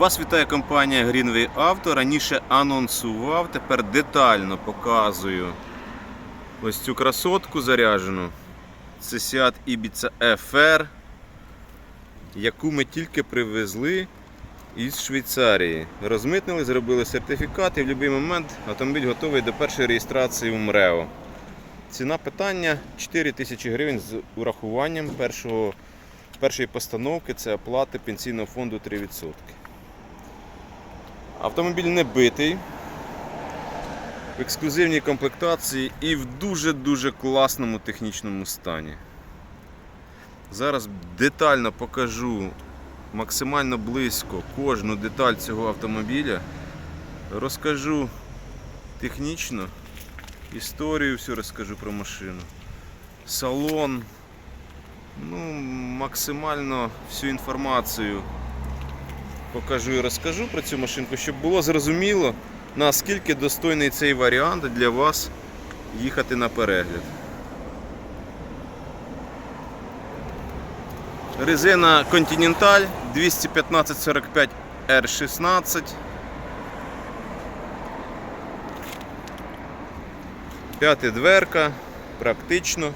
Вас вітає компанія Greenway Auto. Раніше анонсував, тепер детально показую ось цю красотку заряджену. Це Seat Ibiza FR, яку ми тільки привезли із Швейцарії. Розмитнили, зробили сертифікат і в будь-який момент автомобіль готовий до першої реєстрації в МРЕО. Ціна питання 4 тисячі гривень з урахуванням першого, першої постановки це оплати пенсійного фонду 3%. Автомобіль не битий, в ексклюзивній комплектації і в дуже-дуже класному технічному стані. Зараз детально покажу максимально близько кожну деталь цього автомобіля. Розкажу технічно, історію всю розкажу про машину, салон, ну, максимально всю інформацію покажу і розкажу про цю машинку, щоб було зрозуміло, наскільки достойний цей варіант для вас їхати на перегляд. Резина Continental 215-45 R16. П'ята дверка, практично.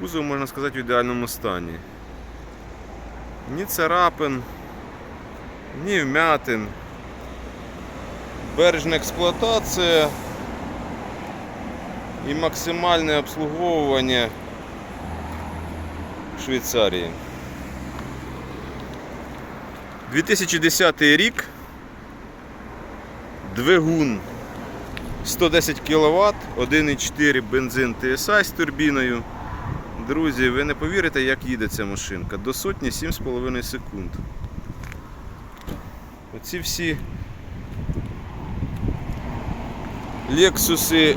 Кузов, можна сказати, в ідеальному стані. Ні царапин, ні вмятин. Бережна експлуатація і максимальне обслуговування Швейцарії. 2010 рік. Двигун 110 кВт, 1,4 бензин TSI з турбіною. Друзі, ви не повірите, як їде ця машинка. До сотні 7,5 секунд. Оці всі Лексуси,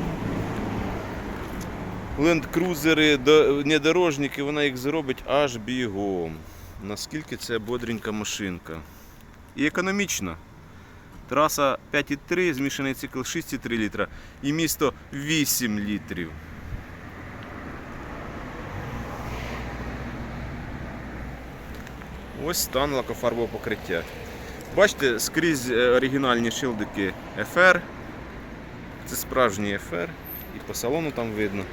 лендкрузери, до- внедорожники, вона їх зробить аж бігом. Наскільки це бодренька машинка. І економічна. Траса 5,3, змішаний цикл 6,3 літра і місто 8 літрів. Ось стан лакофарбового покриття. Бачите, скрізь е, оригінальні шилдики FR. Це справжній FR. І по салону там видно.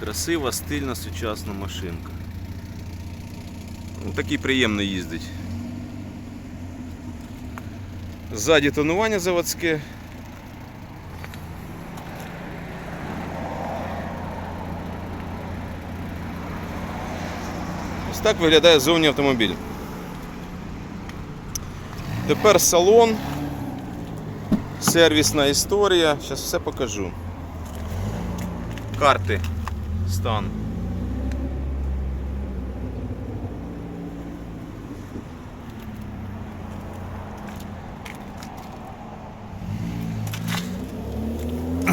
Красива, стильна, сучасна машинка. Ну, Такий приємно їздить. Ззаді тонування заводське. Ось так виглядає зовні автомобіль. Тепер салон, сервісна історія. Зараз все покажу. Карти, стан.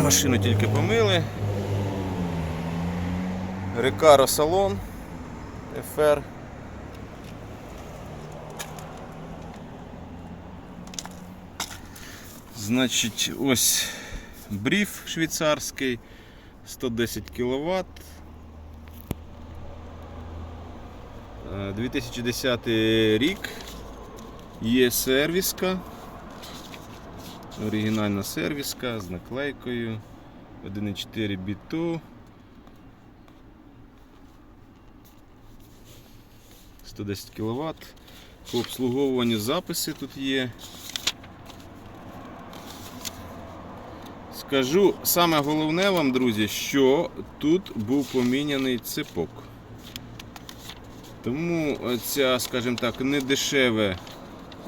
Машину тільки помили. Рекаро салон FR. Значить, ось бріф швейцарський 110 кВт. 2010 рік. Є сервіска. Оригінальна сервіска з наклейкою 1.4 біту. 110 кВт. По обслуговуванню записи тут є. Скажу саме головне вам, друзі, що тут був поміняний цепок. Тому ця, скажімо так, не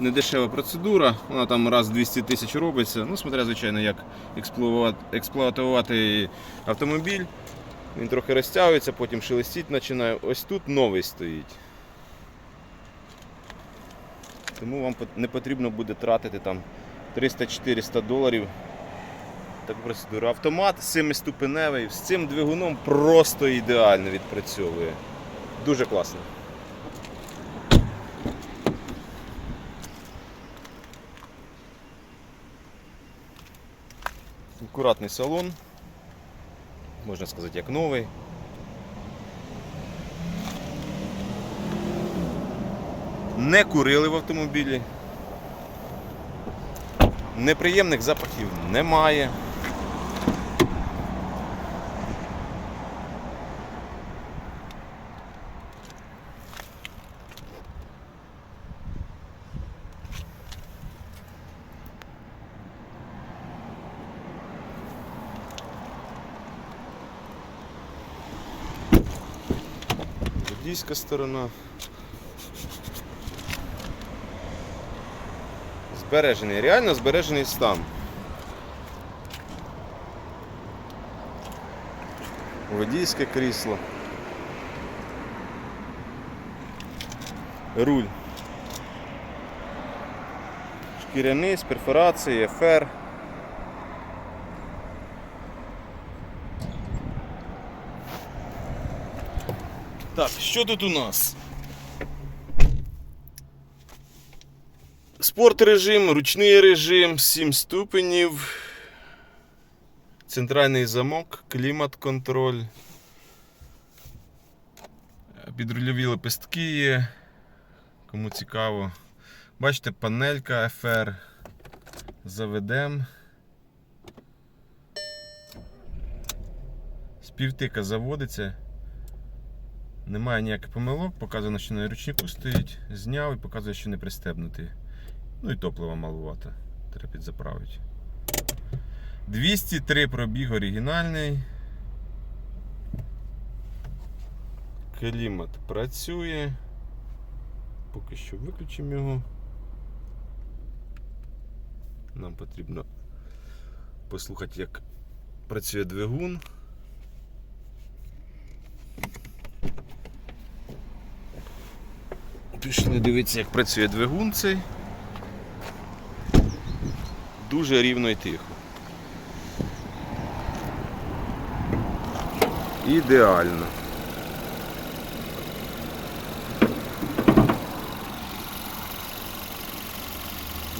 дешеве не дешева процедура, вона там раз в 200 тисяч робиться. Ну, смотря, звичайно, як експлуатувати, автомобіль. Він трохи розтягується, потім шелестіть починає. Ось тут новий стоїть. Тому вам не потрібно буде тратити там 300-400 доларів. Таку процедуру. Автомат 7-ступеневий, з цим двигуном просто ідеально відпрацьовує. Дуже класно. Акуратний салон. Можна сказати, як новий. Не курили в автомобілі. Неприємних запахів немає. Водійська сторона. Збережений, реально збережений стан. Водійське крісло. Руль. Шкіряний з перфорацією, фер. Так, що тут у нас? Спорт режим, ручний режим, 7 ступенів, центральний замок, клімат контроль. Підрульові лепестки є. Кому цікаво. Бачите, панелька FR. Заведем. Співтика заводиться. Немає ніяких помилок, показано, що на ручнику стоїть, зняв і показує, що не пристебнутий. Ну і топлива малувато. Треба підзаправити. 203 пробіг оригінальний. Клімат працює. Поки що виключимо його. Нам потрібно послухати, як працює двигун. Пішли дивитися, як працює двигун цей. Дуже рівно і тихо. Ідеально.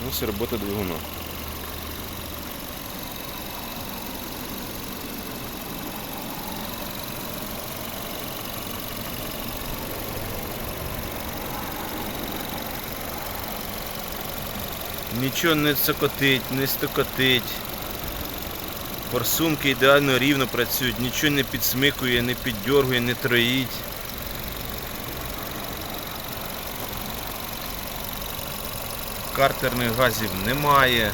Ось робота двигуна. Нічого не цокотить, не стокотить. Форсунки ідеально рівно працюють, нічого не підсмикує, не піддергує, не троїть. Картерних газів немає.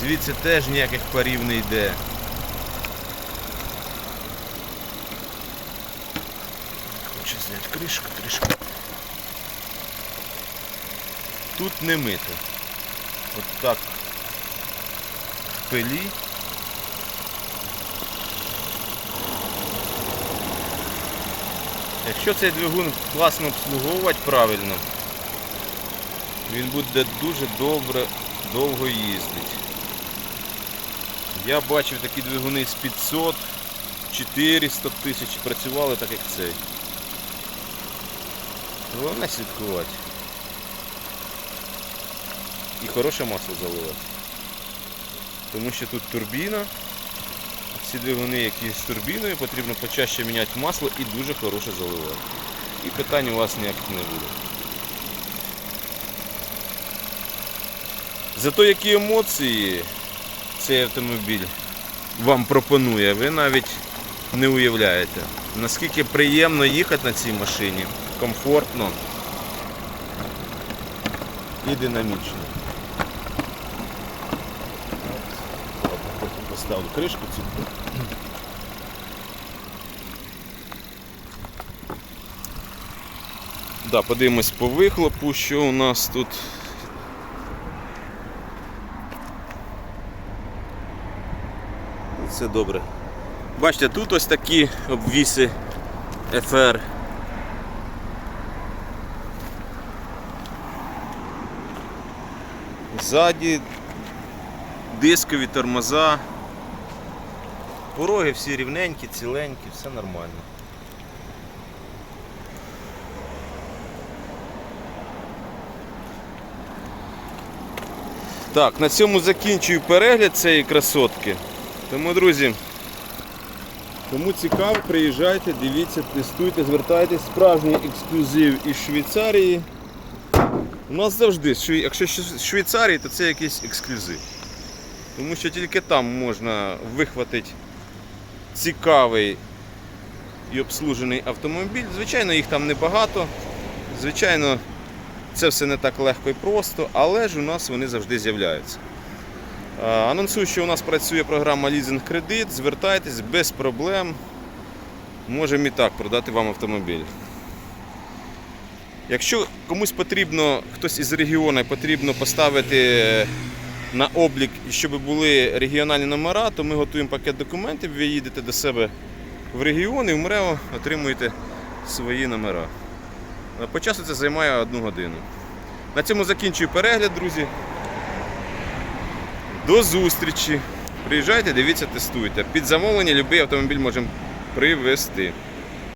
Звідси теж ніяких парів не йде. Кришку, кришку. Тут не мито. От так в пилі. Якщо цей двигун класно обслуговувати правильно, він буде дуже добре, довго їздити. Я бачив такі двигуни з 500, 400 тисяч працювали так як цей. Головне слідкувати. І хороше масло заливати. Тому що тут турбіна. Ці двигуни, які з турбіною, потрібно почаще міняти масло і дуже хороше заливати. І питань у вас ніяких не буде. Зато які емоції цей автомобіль вам пропонує, ви навіть не уявляєте. Наскільки приємно їхати на цій машині, комфортно і динамічно. Потім поставлю кришку цю. Да, подивимось по вихлопу, що у нас тут. Все добре. Бачите, тут ось такі обвіси FR. Ззаді дискові тормоза. Пороги всі рівненькі, ціленькі, все нормально. Так, на цьому закінчую перегляд цієї красотки. Тому, друзі, кому цікаво, приїжджайте, дивіться, тестуйте, звертайтесь. Справжній ексклюзив із Швейцарії. У нас завжди, якщо Швейцарії, то це якийсь ексклюзив. Тому що тільки там можна вихватити цікавий і обслужений автомобіль. Звичайно, їх там небагато. Звичайно, це все не так легко і просто, але ж у нас вони завжди з'являються. Анонсую, що у нас працює програма Лізинг Кредит. Звертайтесь без проблем. Можемо і так продати вам автомобіль. Якщо комусь потрібно, хтось із регіону потрібно поставити на облік, щоб були регіональні номера, то ми готуємо пакет документів, ви їдете до себе в регіон і в МРЕО отримуєте свої номера. По часу це займає одну годину. На цьому закінчую перегляд, друзі. До зустрічі. Приїжджайте, дивіться, тестуйте. Під замовлення будь-який автомобіль можемо привезти.